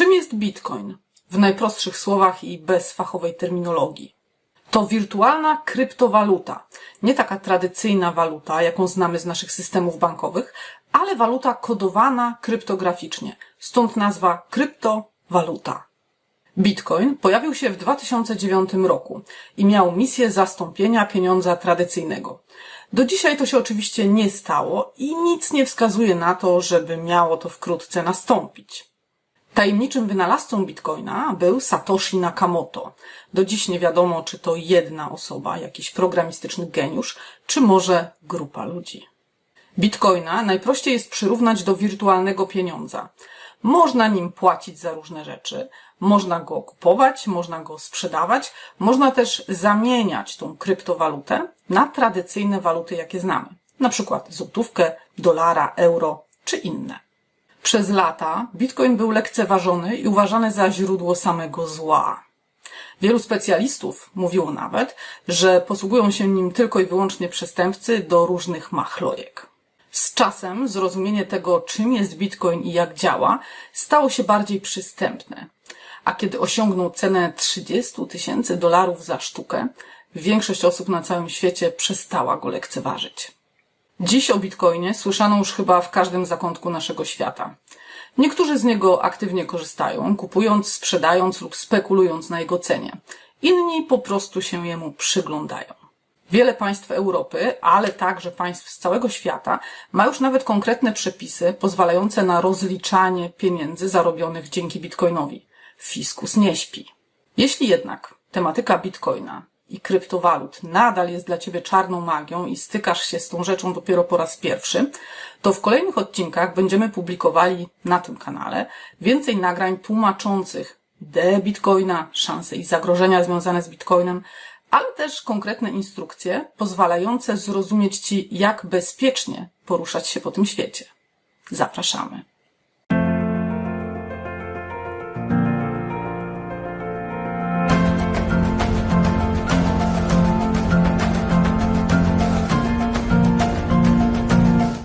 Czym jest Bitcoin? W najprostszych słowach i bez fachowej terminologii. To wirtualna kryptowaluta. Nie taka tradycyjna waluta, jaką znamy z naszych systemów bankowych, ale waluta kodowana kryptograficznie. Stąd nazwa kryptowaluta. Bitcoin pojawił się w 2009 roku i miał misję zastąpienia pieniądza tradycyjnego. Do dzisiaj to się oczywiście nie stało i nic nie wskazuje na to, żeby miało to wkrótce nastąpić. Tajemniczym wynalazcą Bitcoina był Satoshi Nakamoto. Do dziś nie wiadomo, czy to jedna osoba, jakiś programistyczny geniusz, czy może grupa ludzi. Bitcoina najprościej jest przyrównać do wirtualnego pieniądza. Można nim płacić za różne rzeczy, można go kupować, można go sprzedawać, można też zamieniać tą kryptowalutę na tradycyjne waluty, jakie znamy. Na przykład złotówkę, dolara, euro czy inne. Przez lata Bitcoin był lekceważony i uważany za źródło samego zła. Wielu specjalistów mówiło nawet, że posługują się nim tylko i wyłącznie przestępcy do różnych machlojek. Z czasem zrozumienie tego, czym jest Bitcoin i jak działa, stało się bardziej przystępne. A kiedy osiągnął cenę 30 tysięcy dolarów za sztukę, większość osób na całym świecie przestała go lekceważyć. Dziś o Bitcoinie słyszano już chyba w każdym zakątku naszego świata. Niektórzy z niego aktywnie korzystają, kupując, sprzedając lub spekulując na jego cenie. Inni po prostu się jemu przyglądają. Wiele państw Europy, ale także państw z całego świata ma już nawet konkretne przepisy pozwalające na rozliczanie pieniędzy zarobionych dzięki Bitcoinowi. Fiskus nie śpi. Jeśli jednak tematyka Bitcoina i kryptowalut nadal jest dla Ciebie czarną magią i stykasz się z tą rzeczą dopiero po raz pierwszy, to w kolejnych odcinkach będziemy publikowali na tym kanale więcej nagrań tłumaczących ideę Bitcoina, szanse i zagrożenia związane z Bitcoinem, ale też konkretne instrukcje pozwalające zrozumieć Ci, jak bezpiecznie poruszać się po tym świecie. Zapraszamy.